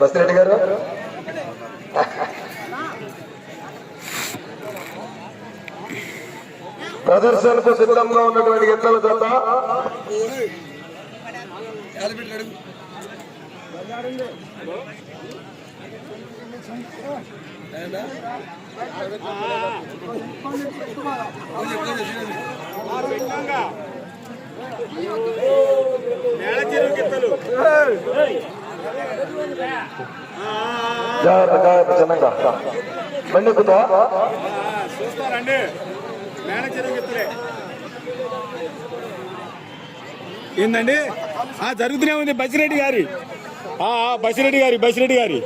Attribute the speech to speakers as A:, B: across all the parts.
A: బసిరెడ్డి గారు? ప్రదర్శనకు సిద్ధంగా ఉన్నటువంటి ఎత్తల జత. జాగ్రత్త చిన్నగా
B: చూస్తారండి. మేనేజర్ ఎత్తులే ఏందండి? ఆ, జరుగుతూనే ఉంది బసిరెడ్డి గారి. ఆ, బసిరెడ్డి గారి బసిరెడ్డి గారి.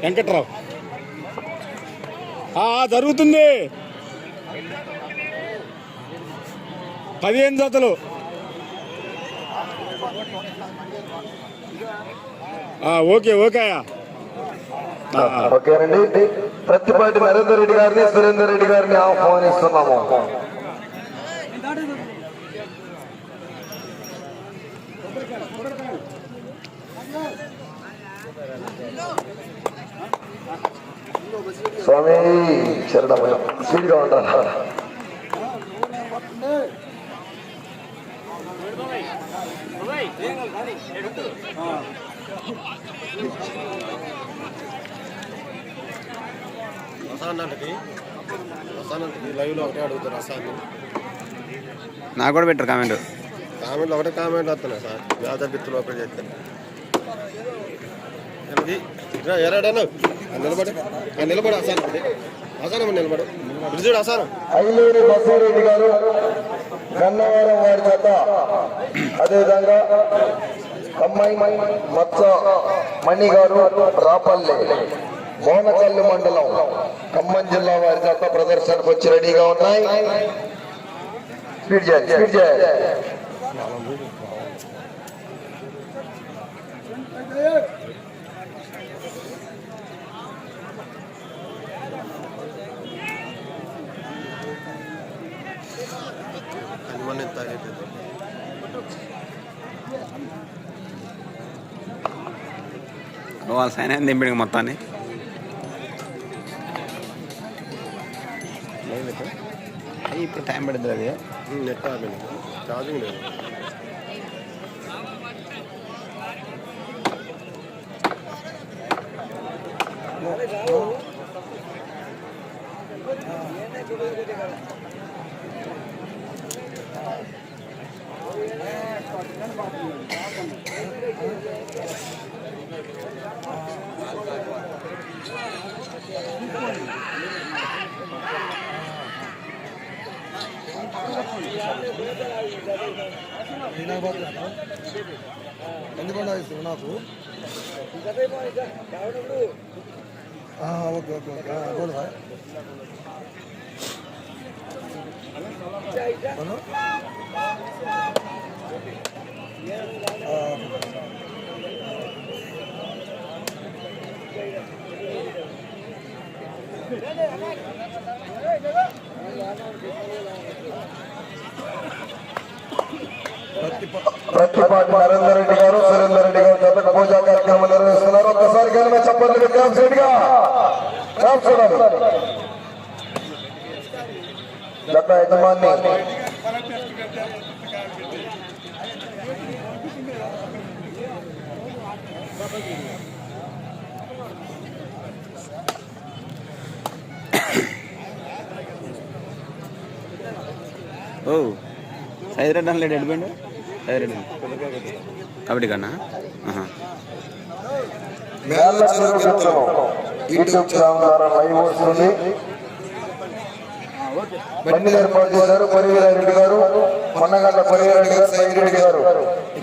B: వెంకట్రావు. ఆ, జరుగుతుంది. పదిహేను జతలు. ఓకే ఓకే ఆ,
A: ఓకేనండి ప్రతిపాటి నరేందర్ రెడ్డి గారిని సురేందర్ రెడ్డి గారిని ఆహ్వానిస్తున్నాము. స్వామి శరణమయ్య. స్పీడ్గా ఉంటారా
C: లైవ్లో ఒకటే అడుగుతారు రసాన్ని.
D: నాకు కూడా పెట్టరు కామెంట్.
C: కామెంట్లు ఒకటే కామెంట్ వస్తున్నాయి సార్. వ్యాధ బిత్తులు ఓపెన్ చేస్తే ఎనది ఎరాడాను నిలబడి. నిలబడి అసానం అసానం నిలబడు. అసానం
A: గారు గన్నవరం వారి చేత అదేవిధంగా అమ్మాయి మత్స మణి గారు రాపల్లె మోనకల్లు మండలం ఖమ్మం జిల్లా వారి చేత ప్రదర్శనకు వచ్చి రెడీగా ఉన్నాయి స్పీడ్ చేయాలి స్పీడ్ చేయాలి
D: వాళ్ళ సైన్ అయింది దింపిడి మొత్తాన్ని అయ్యి ఇప్పుడు టైం పడుతుంది అది
C: నెట్ ఆపండి ఛార్జింగ్ లేదు హీనాబాద్ ఎందుకంటే ఇస్తుంది
E: నాకు? Okay okay okay. Gold sir. Hello
A: Hey, hey, hey, hey, hey, hey, hey. Prathipati Narender Reddy గారు సురేందర్ రెడ్డి గారు జతకు పూజా కార్యక్రమం నిర్వహిస్తున్నారు ఒక్కసారి కానీ చెప్పండి క్యాప్స్ రెడ్డిగా క్యాప్స్ చూడాలి జత యజమాని
D: ఓ సైదిరెడ్డి అని లేడు ఎడిపోయిండు సైదిరెడ్డి కబడ్డీ కన్నా?
A: యూట్యూబ్ ఛానల్ ద్వారా లైవ్ వస్తుంది బండి ఏర్పాటు చేశారు గారు మొన్నగంట పరివీరారెడ్డి గారు సైదిరెడ్డి గారు.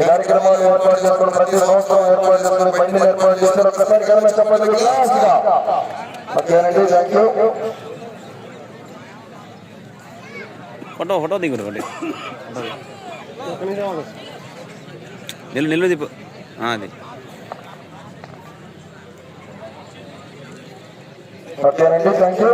A: కార్యక్రమాలు ఏర్పాటు చేసుకుని ప్రతి సంవత్సరం ఏర్పాటు చేసుకుని బండిని ఏర్పాటు చేశారు ఒక్కసారి కనుక చెప్పండి ఓకేనండి థ్యాంక్ యూ
D: ఫోటో ఫోటో దిగురు ఒకటి. నిల్లు నిల్లు దిప్పు. అది.
A: ఓకేనండి థ్యాంక్ యూ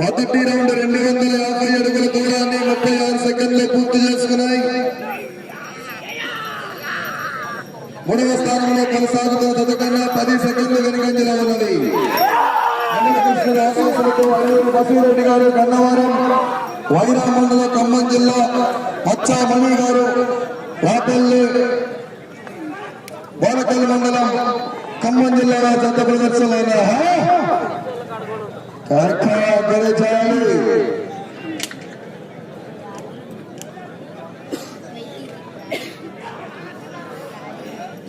E: మొదటి రౌండ్ రెండు వందల యాభై అడుగుల కృష్ణుడి ఆశీస్సులతో అల్లూరి బసీరెడ్డి గారు గన్నవరం వైరా మండల ఖమ్మం జిల్లా మచ్చామణి గారు రాపల్లి బోనకల్ మండలం ఖమ్మం జిల్లా జత ప్రదర్శనలో కార్ఖాన రెండవ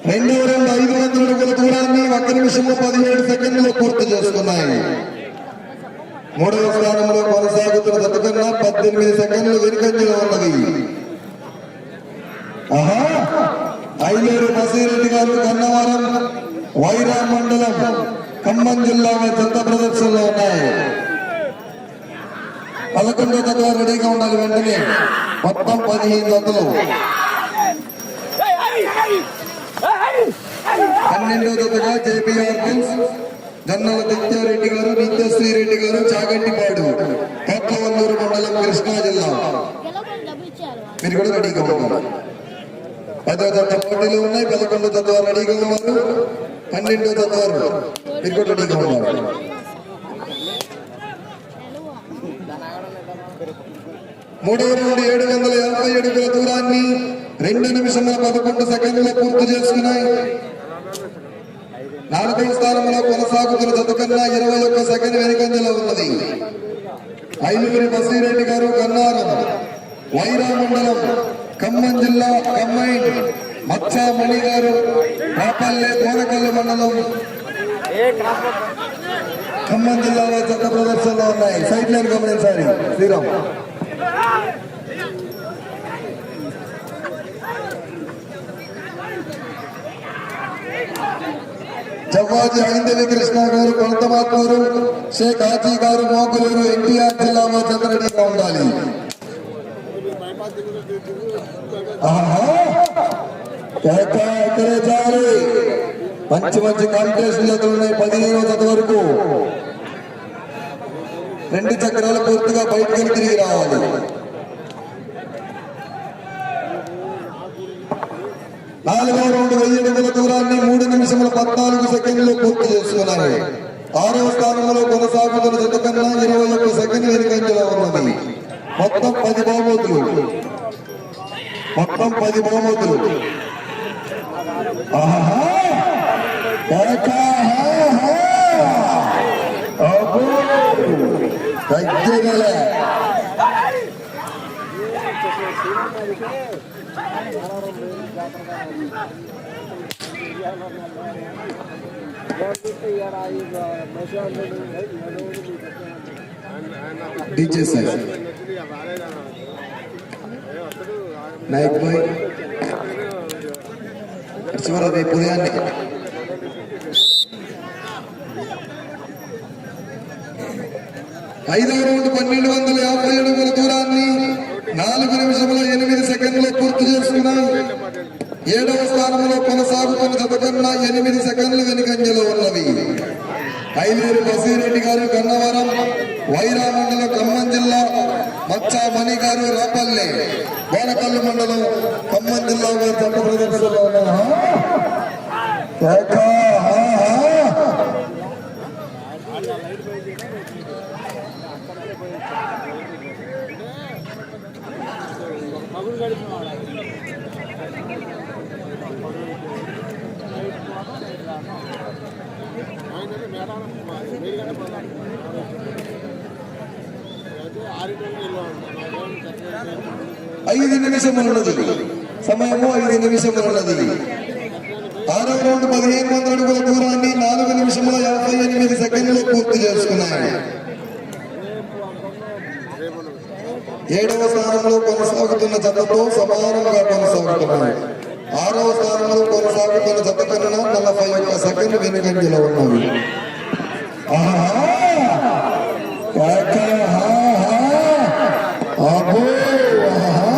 E: రెండు ఐదు వందల అడుగుల దూరాన్ని ఒక్క నిమిషంలో పదిహేడు సెకండ్లో పూర్తి చేసుకున్నాయి. మూడవ స్థానంలో కొనసాగుతున్న జతకన్నా పద్దెనిమిది సెకండ్లు వెనుకంజలో ఉన్నది ఆహా! ఐలేరు బసీరెడ్డి గారు గన్నవరం వైరా మండలం ఖమ్మం జిల్లా జత ప్రదర్శనలో ఉన్నాయి. పదకొండో జత రెడీగా ఉండాలి వెంటనే. మొత్తం పదిహేను జతలు. పన్నెండో జతగా జేపీఆర్ కింగ్స్ నిత్యారెడ్డి గారు నిత్యశ్రీ రెడ్డి గారు చాగంటిపాడు కోట్లవల్లూరు మండలం కృష్ణా జిల్లా. మీరు కూడా రెడీగా ఉన్నారు పదో జత పోటీలు ఉన్నాయి పదకొండో తత్వాలు రెడీగా ఉన్నారు పన్నెండో జత మీరు కూడా రెడీగా ఉన్నారు మూడవ నుండి ఏడు వందల యాభై అడుగుల దూరాన్ని రెండు నిమిషముల పదకొండు సెకండ్లో పూర్తి చేసుకున్నాయి. నాలుగవ స్థానంలో కొనసాగుతున్న జత ఇరవై ఒక్క సెకండ్ వెనుకంజలో ఉన్నది. ఐదుగురి బసీరెడ్డి గారు కన్నారం వైరా మండలం ఖమ్మం జిల్లా కమ్మైన్ మచ్చా మణి గారు పాపల్లె కోనకల్లు మండలం. ఖమ్మం జిల్లాలో చట్ట ప్రదర్శనలో ఉన్నాయి. సైడ్ లైన్ గమనించాలి. శ్రీరామ్. జవ్వాజీ ఐందవి కృష్ణ గారు కొంతమాత్మూరు షేక్ హాజీ గారు మోగులూరు ఎన్టీఆర్ జిల్లాలో చంద్రరెడ్డిగా ఉండాలి. మంచి మంచి కాంపిటీషన్ జతలు ఉన్నాయి పదిహేను జత వరకు. రెండు చక్రాలు పూర్తిగా బయటకు తిరిగి రావాలి. నాలుగో రౌండ్ వెయ్యి అడుగుల దూరాన్ని మూడు నిమిషముల పద్నాలుగు సెకండ్లు పూర్తి చేసుకున్నారు ఆరవ స్థానంలో కొనసాగుతున్న జత కన్నా ఇరవై ఒక్క సెకండ్ వెనుకంజలో ఉన్నది. మొత్తం పది బహుమతులు. మొత్తం పది బహుమతులు. ఆహా! DJ sir. నాయక్ బాయ్. చివరి రేపు ఉదయాన్నే ఐదవ రౌండ్ పన్నెండు వందల యాభై అడుగుల దూరాన్ని నాలుగు నిమిషముల ఎనిమిది ఏడవ స్థానంలో కొనసాగుతున్న జత కన్నా ఎనిమిది సెకండ్లు వెనుకంజలో ఉన్నవి ఐలేరు బసీరెడ్డి గారు కన్నా వైరా మండలం ఖమ్మం జిల్లా మచ్చా మణి గారు రాపల్లె బోనకల్లు మండలం ఖమ్మం జిల్లా వారి జత ప్రదర్శనలో ఉన్నారు. కేకా, హా, హా. ఐదు నిమిషములున్నది సమయము ఐదు నిమిషములున్నది ఆరవ రౌండ్ పదిహేను వందల అడుగుల దూరాన్ని నాలుగు నిమిషముల యాభై ఎనిమిది సెకండ్లు పూర్తి చేసుకున్నాయి. ఏడవ స్థానంలో కొనసాగుతున్న జతతో సమానంగా కొనసాగుతున్నాయి. ఆరవ స్థానంలో కొనసాగుతున్న జత కన్నా నలభై ఒక్క సెకండ్ వెనుకంజలో ఉన్నవి ఆహా! కేక! ఆహా! అబ్బో! ఆహా!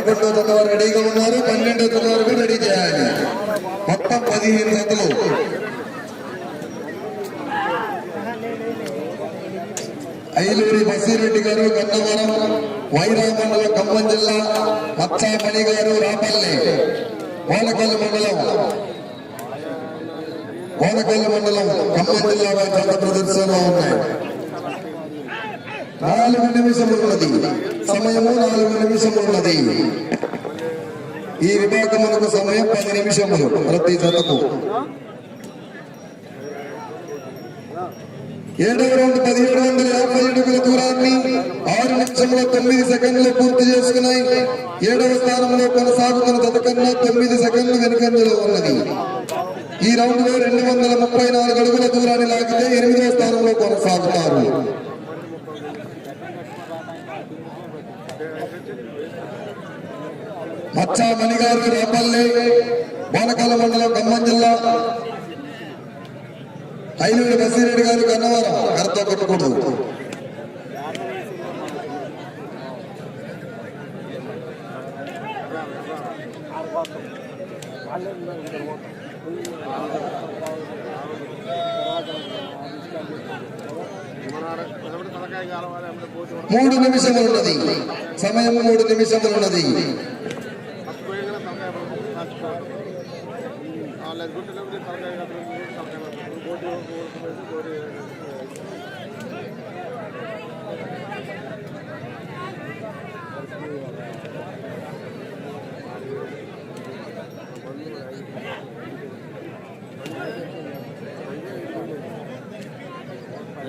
E: పదకొండో జత వారు రెడీగా ఉన్నారు. పన్నెండో జత వరకు రెడీ చేయాలి. మొత్తం పదిహేను జతలు ఐలూరి బసిరెడ్డి గారు గన్నవరం వైరా మండలం ఖమ్మం జిల్లా మచ్చామణి గారు రాపల్లి వానకల్లు మండలం వానకల్లు మండలం ఖమ్మం జిల్లా వారి ప్రదర్శనలో ఉన్నాయి. నాలుగు నిమిషములు ఉన్నది. సమయము నాలుగు నిమిషములు ఉన్నది. ఈ విభాగమునకు సమయం పది నిమిషములు ప్రతి జతకు. ఏడవ రౌండ్ పదిహేడు వందల యాభై అడుగుల దూరాన్ని ఆరు నిమిషంలో తొమ్మిది సెకండ్లు పూర్తి చేసుకున్నాయి. ఏడవ స్థానంలో కొనసాగుతున్న జత తొమ్మిది సెకండ్లు వెనుకంజలో ఉన్నది. ఈ రౌండ్లో రెండు వందల ముప్పై నాలుగు అడుగుల దూరాన్ని లాగితే ఎనిమిదవ స్థానంలో కొనసాగుతారు. మచ్చా మణిగారు ఎమ్మెల్యే బోనకాల మండలం ఖమ్మం జిల్లా. హైలూరు బసిరెడ్డి గారు కన్నవరం కరతో కొట్టకూడదు మూడు నిమిషములు ఉన్నది సమయం మూడు నిమిషములు ఉన్నది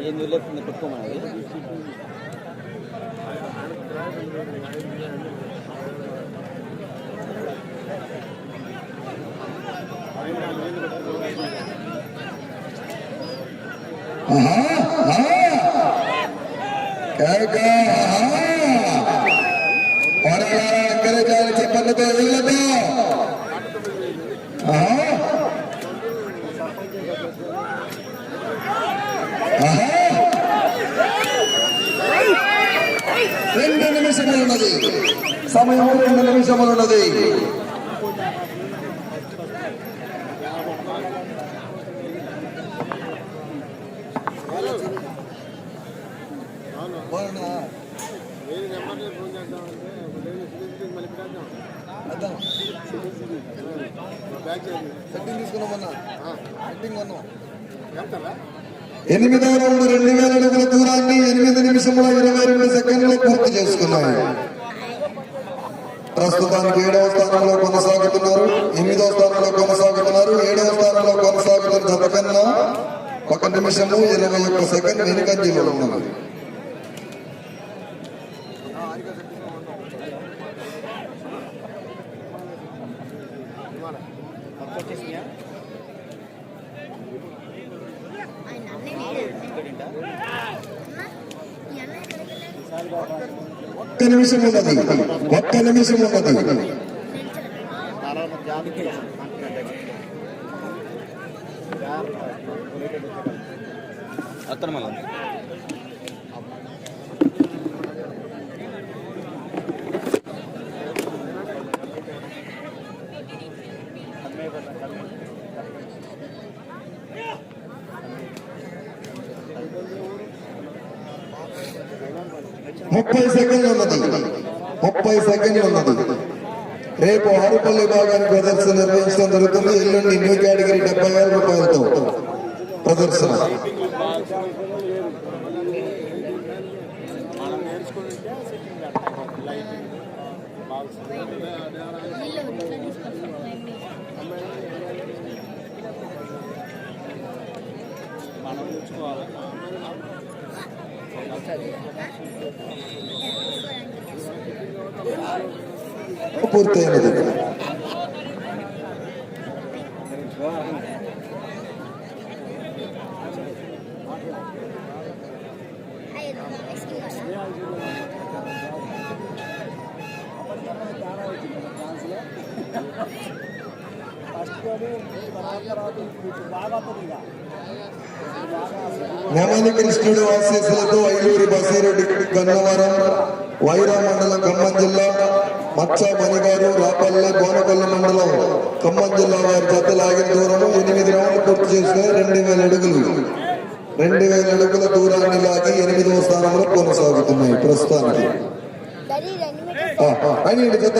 D: ఏం వదిలేస్తుంది పెట్టుకోమన్నది
E: ఆహా, ఆహా. ఆహా. రెండు నిమిషములు ఉన్నది సమయం రెండు నిమిషములు ఉన్నది
F: సెట్టింగ్ తీసుకున్నామన్నా? సెట్టింగ్ కొన్నాం.
E: ఎనిమిది రౌండ్ రెండు వేల అడుగుల దూరాన్ని ఎనిమిది నిమిషముల ఇరవై రెండు సెకండ్లు పూర్తి చేసుకున్నాయి. ప్రస్తుతానికి ఏడవ స్థానంలో కొనసాగుతున్నారు. ఎనిమిదవ స్థానంలో కొనసాగుతున్నారు. ఏడవ స్థానంలో కొనసాగుతున్న జత ఒక నిమిషము ఇరవై ఒక్క సెకండ్ వెనుకంజలో ఉన్నది. ఒక్క నిమిషం ఉన్నది. ఒక్క నిమిషం ఉన్నది.
D: అత్తను
E: ముప్పై సెకండ్లు ఉన్నది ముప్పై సెకండ్లు ఉన్నది రేపు ఆరుపల్లి భాగానికి ప్రదర్శన నిర్వహించడం జరుగుతుంది. ఎల్లుండి న్యూ కేటగిరీ డెబ్బై వేల రూపాయలతో ప్రదర్శన.
A: మనం ఇట్లా తీసుకొస్తారు
E: పూర్తయినది
A: ఐదు ఐస్క్రీమ్ వస్తా
E: నెమలి కృష్ణుడు ఆశీస్సులతో ఐలూరి బసిరెడ్డి గన్నవరం వైరా మండలం ఖమ్మం జిల్లా మచ్చ మణిగారు రాపల్లె గోనకొల్ల మండలం ఖమ్మం జిల్లా వారి జత లాగిన దూరం ఎనిమిది రౌండ్లు పూర్తి చేసిన రెండు వేల అడుగులు. రెండు వేల అడుగుల దూరాన్ని లాగి ఎనిమిదవ స్థానంలో కొనసాగుతున్నాయి ప్రస్తుతానికి. అని జత.